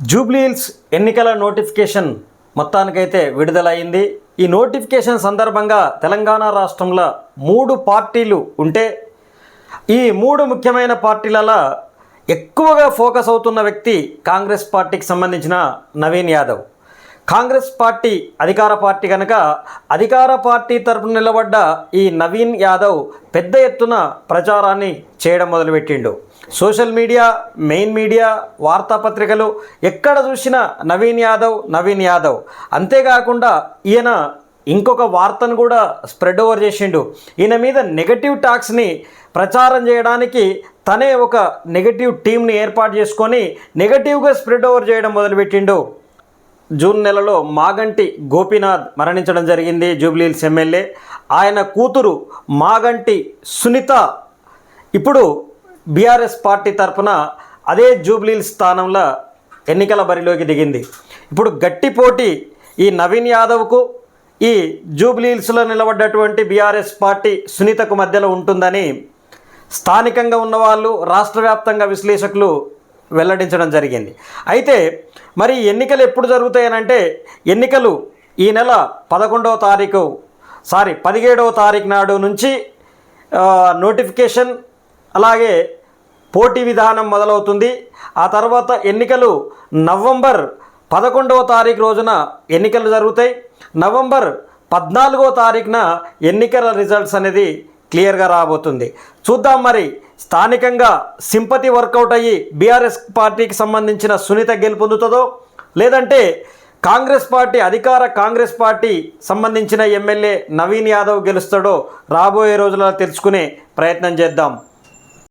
జూబ్లీహిల్స్ ఎన్నికల నోటిఫికేషన్ మొత్తానికైతే విడుదలైంది ఈ నోటిఫికేషన్ సందర్భంగా తెలంగాణ రాష్ట్రంలో మూడు పార్టీలు ఉంటే ఈ మూడు ముఖ్యమైన పార్టీలలో ఎక్కువగా ఫోకస్ అవుతున్న వ్యక్తి కాంగ్రెస్ పార్టీకి సంబంధించిన నవీన్ యాదవ్. కాంగ్రెస్ పార్టీ అధికార పార్టీ కనుక అధికార పార్టీ తరపున నిలబడ్డ ఈ నవీన్ యాదవ్ పెద్ద ఎత్తున ప్రచారాన్ని చేయడం మొదలుపెట్టిండు. సోషల్ మీడియా మెయిన్ మీడియా వార్తాపత్రికలు ఎక్కడ చూసినా నవీన్ యాదవ్ నవీన్ యాదవ్. అంతేకాకుండా ఈయన ఇంకొక వార్తను కూడా స్ప్రెడ్ ఓవర్ చేసిండు. ఈయన మీద నెగటివ్ టాక్స్ని ప్రచారం చేయడానికి తనే ఒక నెగటివ్ టీంని ఏర్పాటు చేసుకొని నెగటివ్గా స్ప్రెడ్ ఓవర్ చేయడం మొదలుపెట్టిండు. జూన్ నెలలో మాగంటి గోపీనాథ్ మరణించడం జరిగింది. జూబ్లీహిల్స్ ఎమ్మెల్యే. ఆయన కూతురు మాగంటి సునీత ఇప్పుడు బీఆర్ఎస్ పార్టీ తరఫున అదే జూబ్లీహిల్స్ స్థానంలో ఎన్నికల బరిలోకి దిగింది. ఇప్పుడు గట్టి పోటీ ఈ నవీన్ యాదవ్కు ఈ జూబ్లీహిల్స్లో నిలబడ్డటువంటి బీఆర్ఎస్ పార్టీ సునీతకు మధ్యలో ఉంటుందని స్థానికంగా ఉన్నవాళ్ళు రాష్ట్ర వ్యాప్తంగా విశ్లేషకులు వెల్లడించడం జరిగింది. అయితే మరి ఎన్నికలు ఎప్పుడు జరుగుతాయనంటే ఎన్నికలు ఈ నెల పదకొండవ తారీఖు సారీ పదిహేడవ తారీఖు నాడు నుంచి నోటిఫికేషన్ అలాగే పోటీ విధానం మొదలవుతుంది. ఆ తర్వాత ఎన్నికలు నవంబర్ పదకొండవ తారీఖు రోజున ఎన్నికలు జరుగుతాయి. నవంబర్ పద్నాలుగో తారీఖున ఎన్నికల రిజల్ట్స్ అనేది క్లియర్గా రాబోతుంది. చూద్దాం మరి స్థానికంగా సింపతి వర్కౌట్ అయ్యి బీఆర్ఎస్ పార్టీకి సంబంధించిన సునీత గెలుపొందుతుందో లేదంటే కాంగ్రెస్ పార్టీ అధికార కాంగ్రెస్ పార్టీ సంబంధించిన ఎమ్మెల్యే నవీన్ యాదవ్ గెలుస్తాడో రాబోయే రోజులలో తెలుసుకునే ప్రయత్నం చేద్దాం.